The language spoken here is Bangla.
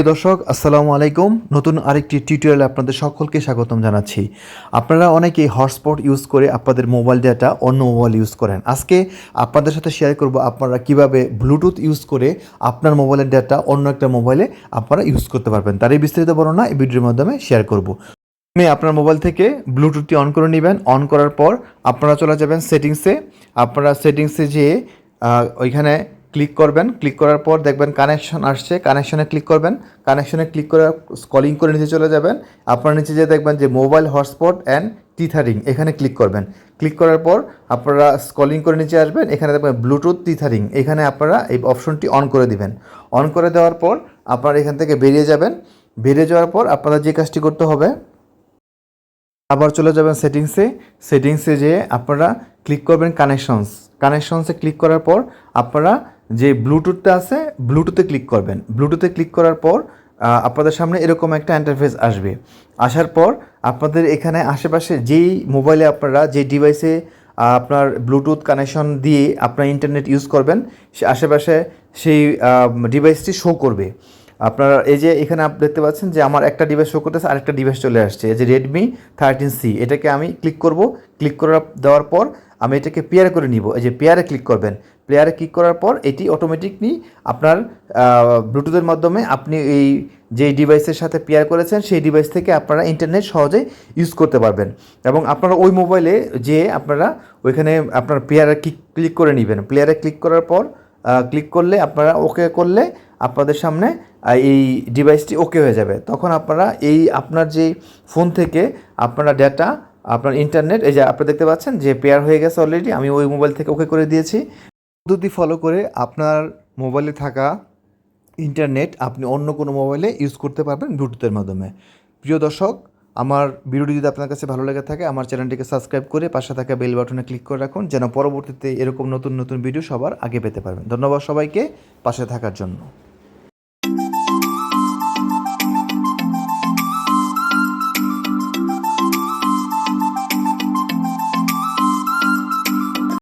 প্রিয় দর্শক, আসসালামু আলাইকুম। নতুন আরেকটি টিউটোরিয়ালে আপনাদের সকলকে স্বাগতম জানাচ্ছি। আপনারা অনেকেই হটস্পট ইউজ করে আপনাদের মোবাইল ডাটা অন্য মোবাইল ইউজ করেন। আজকে আপনাদের সাথে শেয়ার করব আপনারা কীভাবে ব্লুটুথ ইউজ করে আপনার মোবাইলের ডাটা অন্য একটা মোবাইলে আপনারা ইউজ করতে পারবেন। তারই বিস্তারিত বর্ণনা এই ভিডিওর মাধ্যমে শেয়ার করব। আপনি আপনার মোবাইল থেকে ব্লুটুথটি অন করে নেবেন। অন করার পর আপনারা চলে যাবেন সেটিংসে আপনারা সেটিংসে যেয়ে ওইখানে ক্লিক করবেন ক্লিক করার পর দেখবেন কানেকশন আসছে কানেকশনে ক্লিক করবেন কানেকশনে ক্লিক করে স্কলিং করে নিচে চলে যাবেন, আপনার নিচে যে দেখবেন যে মোবাইল হটস্পট অ্যান্ড টিথারিং এখানে ক্লিক করবেন। ক্লিক করার পর আপনারা স্কলিং করে নিচে আসবেন, এখানে দেখবেন ব্লুটুথ টিথারিং এখানে আপনারা এই অপশনটি অন করে দিবেন। অন করে দেওয়ার পর আপনারা এখান থেকে বেরিয়ে যাবেন, বেরিয়ে যাওয়ার পর আপনারা যে কাজটি করতে হবে, আবার চলে যাবেন সেটিংসে সেটিংসে যেয়ে আপনারা ক্লিক করবেন কানেকশনস কানেকশনসে ক্লিক করার পর আপনারা যে ব্লুটুথটা আছে, ব্লুটুথে ক্লিক করবেন। ব্লুটুথে ক্লিক করার পর আপনাদের সামনে এরকম একটা ইন্টারফেস আসবে। আসার পর, আপনাদের এখানে আশেপাশে যেই মোবাইলে আপনারা যে ডিভাইসে আপনার ব্লুটুথ কানেকশন দিয়ে আপনার ইন্টারনেট ইউজ করবেন, সে আশেপাশে সেই ডিভাইসটি শো করবে। আপনারা এই যে এখানে আপনি দেখতে পাচ্ছেন যে আমার একটা ডিভাইস শো করতেছে, আরেকটা ডিভাইস চলে আসছে। এই যে রেডমি থার্টিন সি এটাকে আমি ক্লিক করব। ক্লিক করে দেওয়ার পর, আমি এটাকে পেয়ার করে নিব। এই যে পেয়ারে ক্লিক করবেন। পেয়ারে ক্লিক করার পর এটি অটোমেটিকলি আপনার ব্লুটুথের মাধ্যমে আপনি এই যে ডিভাইসের সাথে পেয়ার করেছেন, সেই ডিভাইস থেকে আপনারা ইন্টারনেট সহজে ইউজ করতে পারবেন। এবং আপনারা ওই মোবাইলে যে আপনারা ওইখানে আপনার প্লেয়ারে ক্লিক ক্লিক করে নেবেন। প্লেয়ারে ক্লিক করার পর ক্লিক করলে আপনারা ওকে করলে আপনাদের সামনে এই ডিভাইসটি ওকে হয়ে যাবে। তখন আপনারা এই আপনার যে ফোন থেকে আপনারা ডেটা আপনার ইন্টারনেট এই যে আপনারা দেখতে পাচ্ছেন যে পেয়ার হয়ে গেছে অলরেডি আমি ওই মোবাইল থেকে ওকে করে দিয়েছি। পদ্ধতি ফলো করে আপনার মোবাইলে থাকা ইন্টারনেট আপনি অন্য কোনো মোবাইলে ইউজ করতে পারবেন ব্লুটুথের মাধ্যমে। প্রিয় দর্শক, আমার ভিডিওটি যদি আপনার কাছে ভালো লেগে থাকে, আমার চ্যানেলটিকে সাবস্ক্রাইব করে পাশে থাকা বেল বাটনে ক্লিক করে রাখুন, যেন পরবর্তীতে এরকম নতুন নতুন ভিডিও সবার আগে পেতে পারবেন। ধন্যবাদ সবাইকে, পাশে থাকার জন্য।